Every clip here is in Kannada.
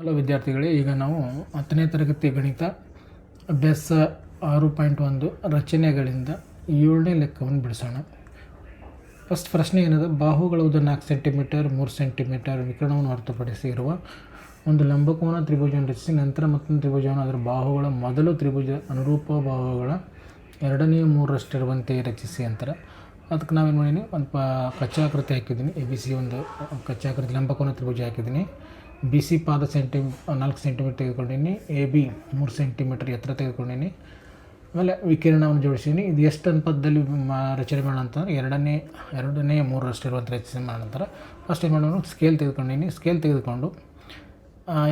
ಹಲೋ ವಿದ್ಯಾರ್ಥಿಗಳೇ, ಈಗ ನಾವು ಹತ್ತನೇ ತರಗತಿ ಗಣಿತ ಅಭ್ಯಾಸ ಆರು ಪಾಯಿಂಟ್ ಒಂದು ರಚನೆಗಳಿಂದ ಏಳನೇ ಲೆಕ್ಕವನ್ನು ಬಿಡಿಸೋಣ. ಫಸ್ಟ್ ಪ್ರಶ್ನೆ ಏನದ? ಬಾಹುಗಳ ಉದ್ದ ನಾಲ್ಕು ಸೆಂಟಿಮೀಟರ್ ಮೂರು ಸೆಂಟಿಮೀಟರ್ ವಿಕರಣವನ್ನು ಹೊರತುಪಡಿಸಿ ಇರುವ ಒಂದು ಲಂಬಕೋನ ತ್ರಿಭುಜವನ್ನು ರಚಿಸಿ, ನಂತರ ಮತ್ತೊಂದು ತ್ರಿಭುಜವನ್ನು ಅದರ ಬಾಹುಗಳ ಮೊದಲು ತ್ರಿಭುಜ ಅನುರೂಪ ಬಾಹುಗಳ ಎರಡನೇ ಮೂರರಷ್ಟಿರುವಂತೆ ರಚಿಸಿ ಅಂತಾರೆ. ಅದಕ್ಕೆ ನಾವೇನು ಮಾಡೀನಿ ಒಂದು ಪ ಕಚ್ಚಾಕೃತಿ ಹಾಕಿದ್ದೀನಿ ಎ ಬಿ ಸಿ ಒಂದು ಕಚ್ಚಾಕೃತಿ ಲಂಬಕೋನ ತ್ರಿಭುಜ ಹಾಕಿದ್ದೀನಿ ಬಿ ಸಿ ಪಾದ ಸೆಂಟಿ ನಾಲ್ಕು ಸೆಂಟಿಮೀಟರ್ ತೆಗೆದುಕೊಂಡೀನಿ ಎ ಬಿ ಮೂರು ಸೆಂಟಿಮೀಟರ್ ಎತ್ತರ ತೆಗೆದುಕೊಂಡೀನಿ. ಆಮೇಲೆ ವಿಕಿರಣವನ್ನು ಜೋಡಿಸೀನಿ ಇದು ಎಷ್ಟು ಅನುಪಾತದಲ್ಲಿ ಮಾ, ರಚನೆ ಮಾಡೋಣ ಅಂತಂದ್ರೆ ಎರಡನೇ ಎರಡನೇ, ಮೂರರಷ್ಟು ಇರುವಂಥ ರಚನೆ ಮಾಡೋಣ ಅಂತಾರೆ. ಫಸ್ಟ್ ಏನು ಮಾಡೋಣ ಸ್ಕೇಲ್ ತೆಗೆದುಕೊಂಡೀನಿ. ಸ್ಕೇಲ್ ತೆಗೆದುಕೊಂಡು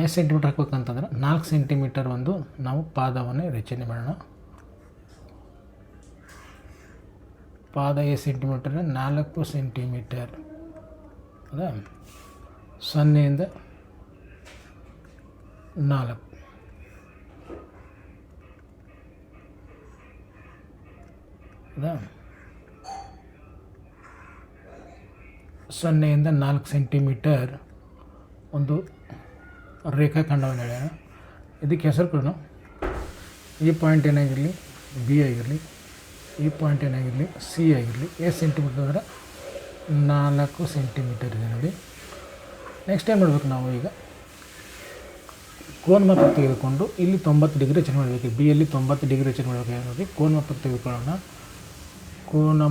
ಎಷ್ಟು ಸೆಂಟಿಮೀಟರ್ ಹಾಕ್ಬೇಕಂತಂದ್ರೆ ನಾಲ್ಕು ಸೆಂಟಿಮೀಟರ್ ಒಂದು ನಾವು ಪಾದವನ್ನು ರಚನೆ ಮಾಡೋಣ. ಪಾದ ಎಷ್ಟು ಸೆಂಟಿಮೀಟರ್ ನಾಲ್ಕು ಸೆಂಟಿಮೀಟರ್ ಅದ? ಸೊನ್ನೆಯಿಂದ ನಾಲ್ಕು. ಹೌದಾ ಸೊನ್ನೆಯಿಂದ ನಾಲ್ಕು ಸೆಂಟಿಮೀಟರ್ ಒಂದು ರೇಖಾಖಂಡವನ್ನು ಹೇಳ್ಯಾರ ಇದಕ್ಕೆ ಹೆಸರು ಕೊಡೋಣ. ಈ ಪಾಯಿಂಟ್ ಏನಾಗಿರಲಿ? ಬಿ ಆಗಿರಲಿ. ಈ ಪಾಯಿಂಟ್ ಏನಾಗಿರಲಿ? ಸಿ ಆಗಿರಲಿ. ಎಷ್ಟು ಸೆಂಟಿಮೀಟರ್ ಅಂದರೆ ನಾಲ್ಕು ಸೆಂಟಿಮೀಟರ್ ಇದೆ ನೋಡಿ. ನೆಕ್ಸ್ಟ್ ಏನು ಮಾಡಬೇಕು ನಾವು ಈಗ? ಕೋನ್ ಮಾಪಕ ತೆಗೆದುಕೊಂಡು ಇಲ್ಲಿ ತೊಂಬತ್ತು ಡಿಗ್ರಿ ರಚನೆ ಮಾಡಬೇಕು. ಬಿ ಅಲ್ಲಿ ತೊಂಬತ್ತು ಡಿಗ್ರಿ ರಚನೆ ಮಾಡಬೇಕು. ನೋಡಿ, ಕೋನ್ ಮಾಪಕ ತೆಗೆದುಕೊಳ್ಳೋಣ. ಕೋನ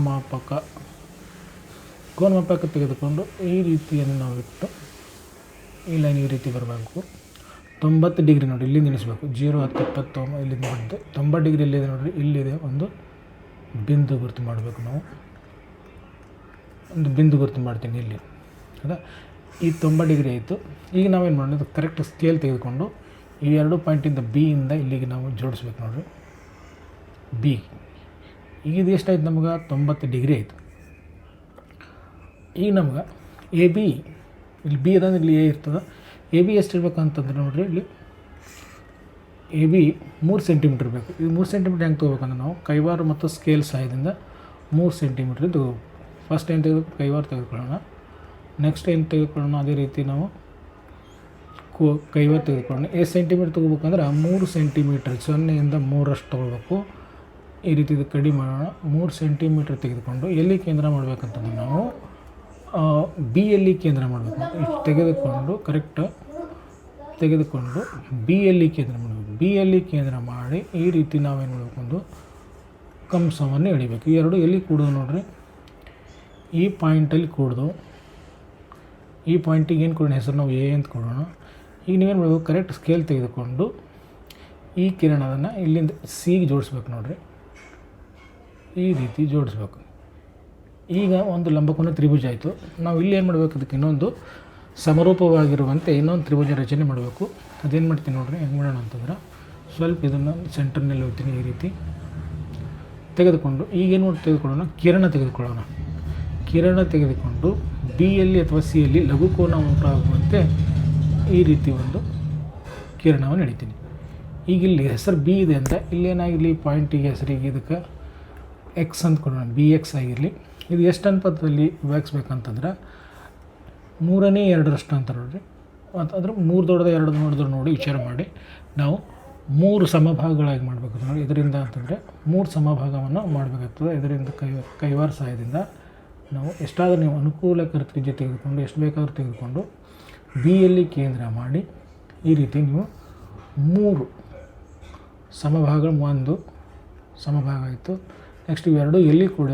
ಮಾಪಕ ತೆಗೆದುಕೊಂಡು ಈ ರೀತಿಯನ್ನು ನಾವು ಇಟ್ಟು ಈ ಲೈನ್ ಈ ರೀತಿ ಬರಬೇಕು. ತೊಂಬತ್ತು ಡಿಗ್ರಿ ನೋಡಿ, ಇಲ್ಲಿ ನಿಲ್ಲಿಸಬೇಕು. ಜೀರೋ ಹತ್ತು ಇಪ್ಪತ್ತು ಇಲ್ಲಿ ಬಂದು ತೊಂಬತ್ತು ಡಿಗ್ರಿ ಇಲ್ಲಿದೆ ನೋಡಿರಿ ಇಲ್ಲಿದೆ ಒಂದು ಬಿಂದು ಗುರುತು ಮಾಡಬೇಕು ನಾವು. ಒಂದು ಬಿಂದು ಗುರುತು ಮಾಡ್ತೀನಿ ಇಲ್ಲಿ. ಹೌದಾ? ಈ ತೊಂಬತ್ತು ಡಿಗ್ರಿ ಆಯಿತು. ಈಗ ನಾವೇನು ಮಾಡೋದು ಕರೆಕ್ಟ್ ಸ್ಕೇಲ್ ತೆಗೆದುಕೊಂಡು ಈ ಎರಡು ಪಾಯಿಂಟಿಂದ ಬಿ ಇಂದ ಇಲ್ಲಿಗೆ ನಾವು ಜೋಡಿಸ್ಬೇಕು ನೋಡಿರಿ. ಬಿ ಈಗ ಇದು ಎಷ್ಟಾಯ್ತು ನಮ್ಗೆ? ತೊಂಬತ್ತು ಡಿಗ್ರಿ ಆಯಿತು. ಈಗ ನಮ್ಗೆ ಎ ಬಿ ಇಲ್ಲಿ ಬಿ ಅದಂದ್ರೆ ಇಲ್ಲಿ ಎ ಇರ್ತದೆ. ಎ ಬಿ ಎಷ್ಟು ಇರ್ಬೇಕು ಅಂತಂದ್ರೆ ನೋಡಿರಿ ಇಲ್ಲಿ ಎ ಬಿ ಮೂರು ಸೆಂಟಿಮೀಟ್ರ್ ಬೇಕು. ಇದು ಮೂರು ಸೆಂಟಿಮೀಟ್ರ್ ಹೆಂಗೆ ತೊಗೋಬೇಕಂದ್ರೆ ನಾವು ಕೈವಾರ ಮತ್ತು ಸ್ಕೇಲ್ ಸಹಾಯದಿಂದ ಮೂರು ಸೆಂಟಿಮೀಟ್ರ್ ತಗೋಬೇಕು ಫಸ್ಟ್ ಏನು ತೆಗೆದು ಕೈವಾರ ತೆಗೆದುಕೊಳ್ಳೋಣ. ನೆಕ್ಸ್ಟ್ ಏನು ತೆಗೆದುಕೊಳ್ಳೋಣ? ಅದೇ ರೀತಿ ನಾವು ಕೋ ಕೈವತ್ತು ತೆಗೆದುಕೊಂಡು ಎಷ್ಟು ಸೆಂಟಿಮೀಟ್ರ್ ತೊಗೋಬೇಕಂದ್ರೆ ಮೂರು ಸೆಂಟಿಮೀಟ್ರ್ ಸೊನ್ನೆಯಿಂದ ಮೂರಷ್ಟು ತೊಗೊಳ್ಬೇಕು. ಈ ರೀತಿ ಇದು ಕಡಿಮೆ ಮಾಡೋಣ. ಮೂರು ಸೆಂಟಿಮೀಟ್ರ್ ತೆಗೆದುಕೊಂಡು ಎಲ್ಲಿ ಕೇಂದ್ರ ಮಾಡಬೇಕಂತಂದ್ರೆ ನಾವು ಬಿ ಎಲ್ಲಿ ಕೇಂದ್ರ ಮಾಡಬೇಕು. ಇಷ್ಟು ತೆಗೆದುಕೊಂಡು ಕರೆಕ್ಟ್ ತೆಗೆದುಕೊಂಡು ಬಿ ಎಲ್ಲಿ ಕೇಂದ್ರ ಮಾಡಬೇಕು. ಬಿ ಎಲ್ಲಿ ಕೇಂದ್ರ ಮಾಡಿ ಈ ರೀತಿ ನಾವೇನು ಮಾಡಬೇಕು? ಒಂದು ಕಂಸವನ್ನು ಎಳಿಬೇಕು. ಎರಡು ಎಲ್ಲಿ ಕೂಡೋದು ನೋಡ್ರಿ. ಈ ಪಾಯಿಂಟಲ್ಲಿ ಕೂಡ್ದು ಈ ಪಾಯಿಂಟಿಗೆ ಏನು ಕೊಡೋಣ? ಹೆಸರು ನಾವು ಎ ಅಂತ ಕೊಡೋಣ. ಈಗ ನೀವೇನು ಮಾಡಬೇಕು? ಕರೆಕ್ಟ್ ಸ್ಕೇಲ್ ತೆಗೆದುಕೊಂಡು ಈ ಕಿರಣವನ್ನು ಇಲ್ಲಿಂದ ಸಿಗೆ ಜೋಡಿಸ್ಬೇಕು ನೋಡಿರಿ. ಈ ರೀತಿ ಜೋಡಿಸ್ಬೇಕು. ಈಗ ಒಂದು ಲಂಬಕೋನ ತ್ರಿಭುಜ ಆಯಿತು. ನಾವು ಇಲ್ಲಿ ಏನು ಮಾಡಬೇಕು? ಅದಕ್ಕೆ ಇನ್ನೊಂದು ಸಮರೂಪವಾಗಿರುವಂತೆ ಇನ್ನೊಂದು ತ್ರಿಭುಜ ರಚನೆ ಮಾಡಬೇಕು. ಅದೇನು ಮಾಡ್ತೀನಿ ನೋಡಿರಿ? ಹೆಂಗೆ ಮಾಡೋಣ ಅಂತಂದ್ರೆ ಸ್ವಲ್ಪ ಇದನ್ನು ಸೆಂಟರ್ನಲ್ಲಿ ಹೋಗ್ತೀನಿ ಈ ರೀತಿ. ತೆಗೆದುಕೊಂಡು ಈಗೇನು ಮಾಡಿ ತೆಗೆದುಕೊಳ್ಳೋಣ? ಕಿರಣ ತೆಗೆದುಕೊಳ್ಳೋಣ. ಕಿರಣ ತೆಗೆದುಕೊಂಡು ಬಿ ಯಲ್ಲಿ ಅಥವಾ ಸಿ ಯಲ್ಲಿ ಲಘುಕೋನ ಉಂಟಾಗುವಂತೆ ಈ ರೀತಿ ಒಂದು ಕಿರಣವನ್ನು ಹಿಡಿತೀನಿ ಈಗ ಇಲ್ಲಿ ಹೆಸರು ಬಿ ಇದೆ ಅಂತ ಇಲ್ಲೇನಾಗಿರಲಿ ಪಾಯಿಂಟಿಗೆ ಹೆಸರಿಗೆ ಇದಕ್ಕೆ ಎಕ್ಸ್ ಅಂತ ಕೊಡೋಣ. ಬಿ ಎಕ್ಸ್ ಆಗಿರಲಿ. ಇದು ಎಷ್ಟು ಅನುಪಾತದಲ್ಲಿ ವಿಭಾಗಿಸ್ಬೇಕಂತಂದ್ರೆ, ಮೂರನೇ ಎರಡರಷ್ಟು ಅಂತ ನೋಡಿರಿ. ಅಂತಂದ್ರೆ ಮೂರು ದೊಡ್ಡದ, ಎರಡು ನೋಡಿದ್ರು ನೋಡಿ ವಿಚಾರ ಮಾಡಿ. ನಾವು ಮೂರು ಸಮಭಾಗಗಳಾಗಿ ಮಾಡಬೇಕು. ನೋಡಿ, ಇದರಿಂದ ಅಂತಂದರೆ ಮೂರು ಸಮಭಾಗವನ್ನು ಮಾಡಬೇಕಾಗ್ತದೆ. ಇದರಿಂದ ಕೈ ಕೈವಾರ ಸಹಾಯದಿಂದ ನಾವು ಎಷ್ಟಾದರೂ ನೀವು ಅನುಕೂಲಕರ ತ್ರಿಜ್ಯ ತೆಗೆದುಕೊಂಡು, ಎಷ್ಟು ಬೇಕಾದರೂ ತೆಗೆದುಕೊಂಡು ಬಿ ಯಲ್ಲಿ ಕೇಂದ್ರ ಮಾಡಿ ಈ ರೀತಿ ನೀವು ಮೂರು ಸಮಭಾಗ ಒಂದು ಸಮಭಾಗ ಆಯಿತು. ನೆಕ್ಸ್ಟ್ ಇವೆರಡು ಎಲ್ಲಿ ಕೂಡ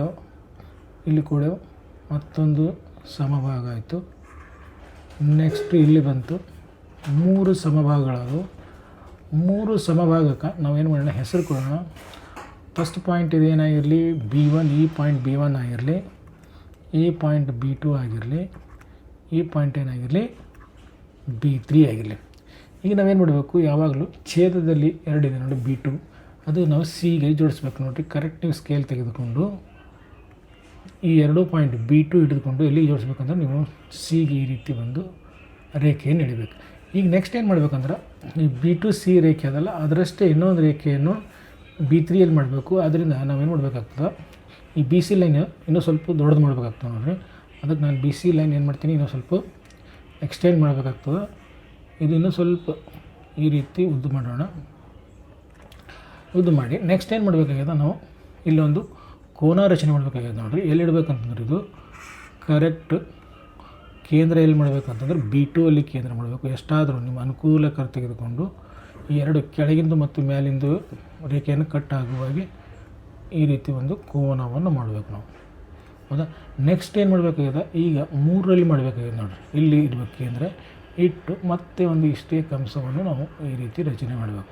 ಇಲ್ಲಿ ಕೂಡ ಮತ್ತೊಂದು ಸಮಭಾಗ ಆಯಿತು. ನೆಕ್ಸ್ಟ್ ಇಲ್ಲಿ ಬಂತು. ಮೂರು ಸಮಭಾಗಗಳಾದವು. ಮೂರು ಸಮಭಾಗಕ್ಕೆ ಏನು ಮಾಡೋಣ, ಹೆಸರು ಕೊಡೋಣ. ಫಸ್ಟ್ ಪಾಯಿಂಟ್ ಇದೇನಾಗಿರಲಿ ಬಿ ಒನ್ ಈ ಪಾಯಿಂಟ್ ಬಿ ಒನ್ ಆಗಿರಲಿ, ಈ ಪಾಯಿಂಟ್ ಬಿ ಟು ಆಗಿರಲಿ, ಈ ಪಾಯಿಂಟ್ ಏನಾಗಿರಲಿ ಬಿ ತ್ರೀ ಆಗಿರಲಿ. ಈಗ ನಾವೇನು ಮಾಡಬೇಕು? ಯಾವಾಗಲೂ ಛೇದದಲ್ಲಿ ಎರಡಿದೆ ನೋಡಿ, ಬಿ ಟು ಅದು ನಾವು ಸಿಗೆ ಜೋಡಿಸ್ಬೇಕು ನೋಡಿರಿ. ಕರೆಕ್ಟ್ ನೀವು ಸ್ಕೇಲ್ ತೆಗೆದುಕೊಂಡು ಈ ಎರಡು ಪಾಯಿಂಟ್ ಬಿ ಟು ಹಿಡಿದುಕೊಂಡು ಎಲ್ಲಿಗೆ ಜೋಡಿಸ್ಬೇಕಂದ್ರೆ ನೀವು ಸಿಗೆ ಈ ರೀತಿ ಬಂದು ರೇಖೆಯನ್ನು ಹಿಡಿಬೇಕು ಈಗ ನೆಕ್ಸ್ಟ್ ಏನು ಮಾಡ್ಬೇಕಂದ್ರೆ, ಈ ಬಿ ಟು ಸಿ ರೇಖೆ ಅದಲ್ಲ, ಅದರಷ್ಟೇ ಇನ್ನೊಂದು ರೇಖೆಯನ್ನು ಬಿ ತ್ರೀಯಲ್ಲಿ ಮಾಡಬೇಕು. ಅದರಿಂದ ನಾವೇನು ಮಾಡಬೇಕಾಗ್ತದೆ? ಈ ಬಿ ಸಿ ಲೈನ್ ಇನ್ನೂ ಸ್ವಲ್ಪ ದೊಡ್ಡದು ಮಾಡಬೇಕಾಗ್ತದೆ ನೋಡಿರಿ. ಅದಕ್ಕೆ ನಾನು ಬಿ ಸಿ ಲೈನ್ ಏನು ಮಾಡ್ತೀನಿ? ಇನ್ನೂ ಸ್ವಲ್ಪ ಎಕ್ಸ್ಟೆಂಡ್ ಮಾಡಬೇಕಾಗ್ತದೆ. ಇದನ್ನು ಸ್ವಲ್ಪ ಈ ರೀತಿ ಉದ್ದು ಮಾಡೋಣ. ಉದ್ದು ಮಾಡಿ ನೆಕ್ಸ್ಟ್ ಏನು ಮಾಡಬೇಕಾಗ್ಯದ ನಾವು? ಇಲ್ಲೊಂದು ಕೋನ ರಚನೆ ಮಾಡಬೇಕಾಗಿದೆ ನೋಡಿರಿ. ಎಲ್ಲಿ ಇಡಬೇಕಂತಂದ್ರೆ ಇದು ಕರೆಕ್ಟ್ ಕೇಂದ್ರ ಎಲ್ಲಿ ಮಾಡಬೇಕಂತಂದ್ರೆ ಬಿ ಟು ಅಲ್ಲಿ ಕೇಂದ್ರ ಮಾಡಬೇಕು. ಎಷ್ಟಾದರೂ ನಿಮ್ಮ ಅನುಕೂಲಕರ ತೆಗೆದುಕೊಂಡು ಈ ಎರಡು ಕೆಳಗಿಂದು ಮತ್ತು ಮೇಲಿಂದು ರೇಖೆಯನ್ನು ಕಟ್ ಆಗುವಾಗೆ ಈ ರೀತಿ ಒಂದು ಕೋನವನ್ನು ಮಾಡಬೇಕು ನಾವು. ಹೌದಾ? ನೆಕ್ಸ್ಟ್ ಏನು ಮಾಡಬೇಕಾಗಿದೆ? ಈಗ ಮೂರರಲ್ಲಿ ಮಾಡಬೇಕಾಗಿದೆ ನೋಡಿರಿ. ಇಲ್ಲಿ ಇಡಬೇಕು ಅಂದರೆ ಇಟ್ಟು ಮತ್ತೆ ಒಂದು ಇಷ್ಟೇ ಕಂಸವನ್ನು ನಾವು ಈ ರೀತಿ ರಚನೆ ಮಾಡಬೇಕು.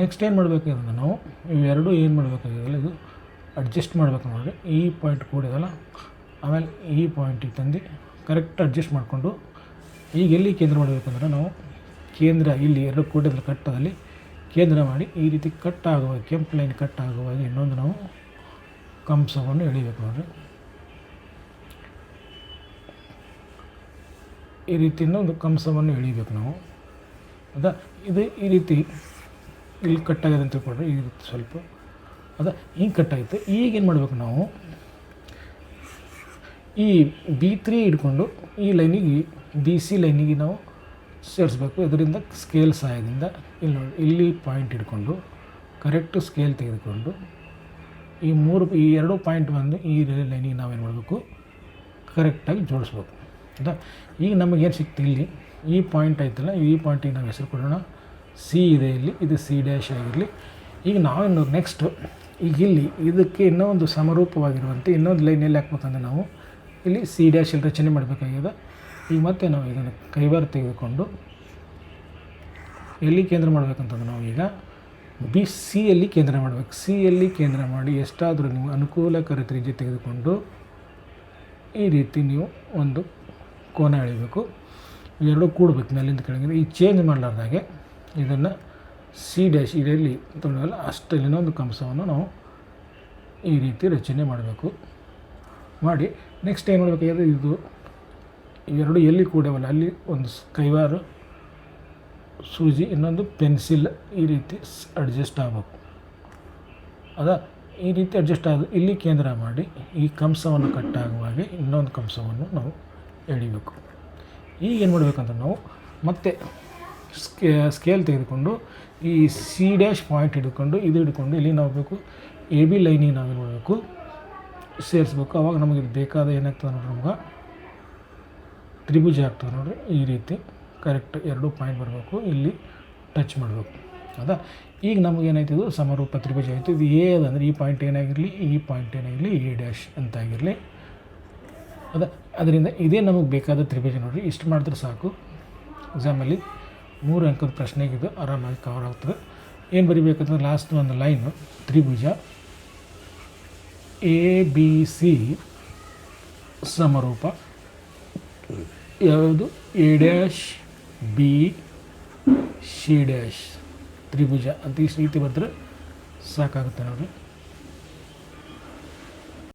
ನೆಕ್ಸ್ಟ್ ಏನು ಮಾಡಬೇಕಾಗಿದೆ ನಾವು ಇವೆರಡು ಏನು ಮಾಡಬೇಕಾಗಿದೆ ಇದು ಅಡ್ಜಸ್ಟ್ ಮಾಡಬೇಕು ನೋಡಿರಿ. ಈ ಪಾಯಿಂಟ್ ಕೂಡಿದಲ್ಲ ಆಮೇಲೆ ಈ ಪಾಯಿಂಟಿಗೆ ತಂದು ಕರೆಕ್ಟ್ ಅಡ್ಜಸ್ಟ್ ಮಾಡಿಕೊಂಡು ಈಗ ಎಲ್ಲಿ ಕೇಂದ್ರ ಮಾಡಬೇಕಂದ್ರೆ ನಾವು ಕೇಂದ್ರ ಇಲ್ಲಿ ಎರಡು ಕೂಡಿದ ಕಟ್ಟದಲ್ಲಿ ಕೇಂದ್ರ ಮಾಡಿ ಈ ರೀತಿ ಕಟ್ ಆಗುವಾಗ ಕೆಂಪು ಲೈನ್ ಕಟ್ ಆಗುವಾಗ ಇನ್ನೊಂದು ನಾವು ಕಂಸವನ್ನು ಎಳಿಬೇಕು ನೋಡಿರಿ. ಈ ರೀತಿಯಿಂದ ಒಂದು ಕಂಸವನ್ನು ಎಳಿಬೇಕು ನಾವು. ಅದ, ಇದು ಈ ರೀತಿ ಇಲ್ಲಿ ಕಟ್ಟಾಗಿದೆ ಅಂತ ತಿಳ್ಕೊಂಡ್ರೆ ಈ ರೀತಿ ಸ್ವಲ್ಪ. ಅದ ಹಿಂಗೆ ಕಟ್ಟಾಯಿತು. ಈಗೇನು ಮಾಡಬೇಕು ನಾವು? ಈ ಬಿ ತ್ರೀ ಹಿಡ್ಕೊಂಡು ಈ ಲೈನಿಗೆ ಬಿ ಸಿ ಲೈನಿಗೆ ನಾವು ಸೇರಿಸ್ಬೇಕು. ಇದರಿಂದ ಸ್ಕೇಲ್ ಸಹಾಯದಿಂದ ಇಲ್ಲಿ ನೋಡಿ, ಇಲ್ಲಿ ಪಾಯಿಂಟ್ ಹಿಡ್ಕೊಂಡು ಕರೆಕ್ಟ್ ಸ್ಕೇಲ್ ತೆಗೆದುಕೊಂಡು ಈ ಮೂರು, ಈ ಎರಡು ಪಾಯಿಂಟ್ ಬಂದು ಈ ಲೈನಿಗೆ ನಾವೇನು ಮಾಡಬೇಕು? ಕರೆಕ್ಟಾಗಿ ಜೋಡಿಸ್ಬೇಕು. ಹೌದಾ ಈಗ ನಮಗೇನು ಸಿಕ್ತು ಇಲ್ಲಿ? ಈ ಪಾಯಿಂಟ್ ಆಯ್ತಲ್ಲ, ಈ ಪಾಯಿಂಟಿಗೆ ನಾವು ಹೆಸರು ಕೊಡೋಣ. ಸಿ ಇದೆ ಇಲ್ಲಿ, ಇದು ಸಿ ಡ್ಯಾಶ್ ಆಗಿರಲಿ. ಈಗ ನಾವೇನು ನೆಕ್ಸ್ಟು ಈಗ ಇಲ್ಲಿ ಇದಕ್ಕೆ ಇನ್ನೂ ಒಂದು ಸಮರೂಪವಾಗಿರುವಂತೆ ಇನ್ನೊಂದು ಲೈನ್ ಎಲ್ಲಿ ಹಾಕ್ಬೇಕಂದ್ರೆ ನಾವು ಇಲ್ಲಿ ಸಿ ಡ್ಯಾಶ್ ಇಲ್ಲಿ ರಚನೆ ಮಾಡಬೇಕಾಗಿದೆ. ಈಗ ಮತ್ತೆ ನಾವು ಇದನ್ನು ಕೈವಾರ ತೆಗೆದುಕೊಂಡು ಎಲ್ಲಿ ಕೇಂದ್ರ ಮಾಡಬೇಕಂತಂದ್ರೆ ನಾವು ಈಗ ಬಿ ಸಿಯಲ್ಲಿ ಕೇಂದ್ರ ಮಾಡಬೇಕು. ಸಿಯಲ್ಲಿ ಕೇಂದ್ರ ಮಾಡಿ ಎಷ್ಟಾದರೂ ನೀವು ಅನುಕೂಲಕರ ತ್ರಿಜ್ಯ ತೆಗೆದುಕೊಂಡು ಈ ರೀತಿ ನೀವು ಒಂದು ಕೋನ ಎಳಿಬೇಕು. ಇವೆರಡು ಕೂಡಬೇಕು ಮೇಲಿಂದ ಕೆಳಗಿನ. ಈ ಚೇಂಜ್ ಮಾಡಲಾರ್ದಾಗೆ ಇದನ್ನು ಸಿ ಡ್ಯಾಶ್ ಇದರಲ್ಲಿ ತೊಳೆದಲ್ಲ ಅಷ್ಟಲ್ಲಿನ ಒಂದು ಕಂಸವನ್ನು ನಾವು ಈ ರೀತಿ ರಚನೆ ಮಾಡಬೇಕು. ಮಾಡಿ ನೆಕ್ಸ್ಟ್ ಏನು ಮಾಡಬೇಕಾಗಿದೆ? ಇದು ಇವೆರಡು ಎಲ್ಲಿ ಕೂಡವಲ್ಲ, ಅಲ್ಲಿ ಒಂದು ಕೈವಾರು ಸೂಜಿ, ಇನ್ನೊಂದು ಪೆನ್ಸಿಲ್ ಈ ರೀತಿ ಅಡ್ಜಸ್ಟ್ ಆಗಬೇಕು. ಅದ ಈ ರೀತಿ ಅಡ್ಜಸ್ಟ್ ಆದ ಇಲ್ಲಿ ಕೇಂದ್ರ ಮಾಡಿ ಈ ಕಂಸವನ್ನು ಕಟ್ಟಾಗುವಾಗೆ ಇನ್ನೊಂದು ಕಂಸವನ್ನು ನಾವು ಎಳಿಬೇಕು. ಈಗ ಏನು ಮಾಡಬೇಕಂತ ನಾವು ಮತ್ತೆ ಸ್ಕೇ ಸ್ಕೇಲ್ ತೆಗೆದುಕೊಂಡು ಈ ಸಿ ಡ್ಯಾಶ್ ಪಾಯಿಂಟ್ ಹಿಡ್ಕೊಂಡು ಇದು ಹಿಡ್ಕೊಂಡು ಇಲ್ಲಿ ನಾವು ಬೇಕು ಎ ಬಿ ಲೈನಿಗೆ ನಾವೇನು ಮಾಡಬೇಕು? ಸೇರಿಸ್ಬೇಕು. ಅವಾಗ ನಮಗೆ ಬೇಕಾದ ಏನಾಗ್ತದೆ ನೋಡ್ರಿ ನಮ್ಗೆ? ತ್ರಿಭುಜ ಆಗ್ತದೆ ನೋಡ್ರಿ ಈ ರೀತಿ. ಕರೆಕ್ಟ್ ಎರಡು ಪಾಯಿಂಟ್ ಬರಬೇಕು. ಇಲ್ಲಿ ಟಚ್ ಮಾಡಬೇಕು. ಹೌದಾ? ಈಗ ನಮಗೆ ಇದು ಸಮರೂಪ ತ್ರಿಭುಜ ಆಯಿತು. ಇದು ಎ ಅದಂದರೆ ಈ ಪಾಯಿಂಟ್ ಏನಾಗಿರಲಿ, ಈ ಪಾಯಿಂಟ್ ಏನಾಗಿರಲಿ ಎ ಡ್ಯಾಶ್ ಅಂತ ಆಗಿರಲಿ ಅದ, ಅದರಿಂದ ಇದೇ ನಮಗೆ ಬೇಕಾದ ತ್ರಿಭುಜ ನೋಡಿರಿ, ಇಷ್ಟು ಮಾಡಿದ್ರೆ ಸಾಕು. ಎಕ್ಸಾಮಲ್ಲಿ ಮೂರು ಅಂಕದ ಪ್ರಶ್ನೆಗಿದು ಆರಾಮಾಗಿ ಕವರ್ ಆಗ್ತದೆ. ಏನು ಬರಿಬೇಕಂದ್ರೆ ಲಾಸ್ಟ್ ಒಂದು ಲೈನು ತ್ರಿಭುಜ ಎ ಬಿ ಸಿ ಸಮರೂಪ. ಯಾವುದು? A dash B C dash ತ್ರಿಭುಜ ಅಂತ ಈ ರೀತಿ ಬರೆದ್ರೆ ಸಾಕಾಗುತ್ತೆ ನೋಡಿ